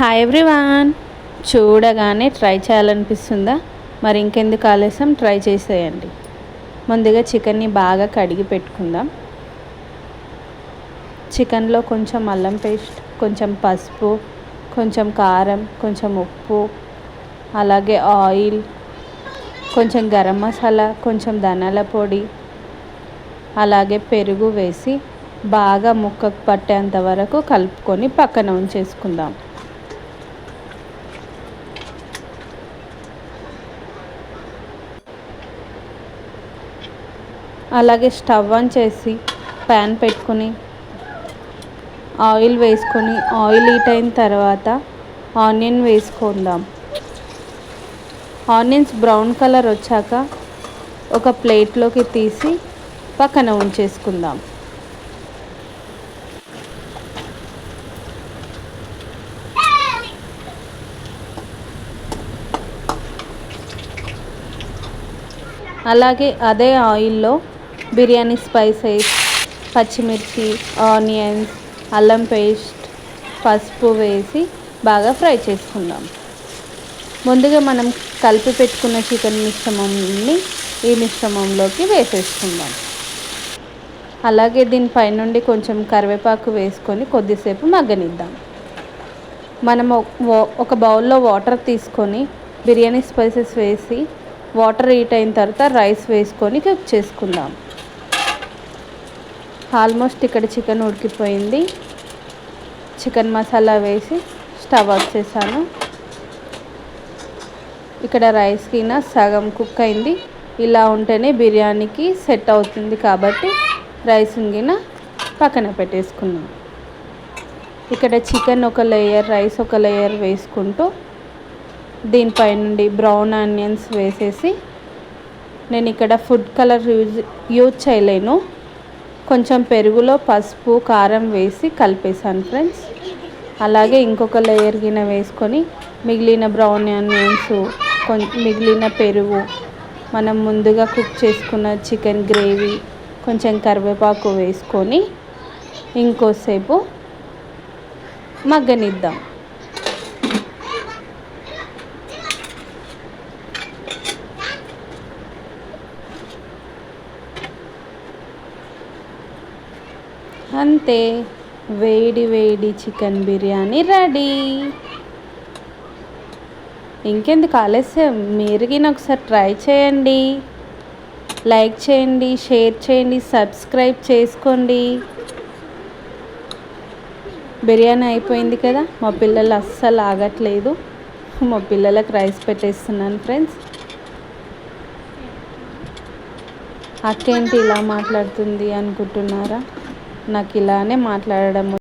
Hi everyone చూడగానే try చేయాలనిపిస్తుందా? మరి ఇంకెందుకు ఆలస్యం? ట్రై చేసేయండి. ముందుగా చికెన్ని బాగా కడిగి పెట్టుకుందాం. చికెన్లో కొంచెం అల్లం పేస్ట్ కొంచెం పసుపు కొంచెం కారం కొంచెం ఉప్పు అలాగే ఆయిల్ కొంచెం గరం మసాలా కొంచెం ధనాల పొడి అలాగే పెరుగు వేసి బాగా ముక్కకు పట్టేంత వరకు కలుపుకొని పక్కన ఉంచేసుకుందాం. అలాగే స్టవ్ ఆన్ చేసి ప్యాన్ పెట్టుకుని ఆయిల్ వేసుకొని ఆయిల్ హీట్ అయిన తర్వాత ఆనియన్ వేసుకుందాం. ఆనియన్స్ బ్రౌన్ కలర్ వచ్చాక ఒక ప్లేట్లోకి తీసి పక్కన ఉంచేసుకుందాం. అలాగే అదే ఆయిల్లో బిర్యానీ స్పైసెస్ పచ్చిమిర్చి ఆనియన్స్ అల్లం పేస్ట్ పసుపు వేసి బాగా ఫ్రై చేసుకుందాం. ముందుగా మనం కలిపి పెట్టుకున్న చికెన్ మిశ్రమంని ఈ మిశ్రమంలోకి వేసేసుకుందాం. అలాగే దీనిపై నుండి కొంచెం కరివేపాకు వేసుకొని కొద్దిసేపు మగ్గనిద్దాం. మనం ఒక బౌల్లో వాటర్ తీసుకొని బిర్యానీ స్పైసెస్ వేసి వాటర్ హీట్ అయిన తర్వాత రైస్ వేసుకొని కుక్ చేసుకుందాం. ఆల్మోస్ట్ ఇక్కడ చికెన్ ఉడికిపోయింది. చికెన్ మసాలా వేసి స్టవ్ ఆఫ్ చేశాను. ఇక్కడ రైస్ కింద సగం కుక్ అయింది. ఇలా ఉంటేనే బిర్యానీకి సెట్ అవుతుంది కాబట్టి రైస్ గిన పక్కన పెట్టేసుకున్నాం. ఇక్కడ చికెన్ ఒక లేయర్ రైస్ ఒక లేయర్ వేసుకుంటూ దీనిపై నుండి బ్రౌన్ ఆనియన్స్ వేసేసి నేను ఇక్కడ ఫుడ్ కలర్ యూజ్ యూజ్ చేయలేను. కొంచెం పెరుగులో పసుపు కారం వేసి కలిపేసాను ఫ్రెండ్స్. అలాగే ఇంకొక లేయర్ గిన్నె వేసుకొని మిగిలిన బ్రౌన్ ఆనియన్స్ కొం మిగిలిన పెరుగు మనం ముందుగా కుక్ చేసుకున్న చికెన్ గ్రేవీ కొంచెం కరివేపాకు వేసుకొని ఇంకోసేపు మగ్గనిద్దాం. అంతే. వేడి వేడి చికెన్ బిర్యానీ రెడీ. ఇంకెందుకు ఆలస్యం? మీరు ఒకసారి ట్రై చేయండి. లైక్ చేయండి షేర్ చేయండి సబ్స్క్రైబ్ చేసుకోండి. బిర్యానీ అయిపోయింది కదా? మా పిల్లలు అస్సలు ఆగట్లేదు. మా పిల్లలకు రైస్ పెట్టేస్తున్నాను ఫ్రెండ్స్. అక్కేంటి ఇలా మాట్లాడుతుంది అనుకుంటున్నారా? నాకు ఇలానే మాట్లాడడం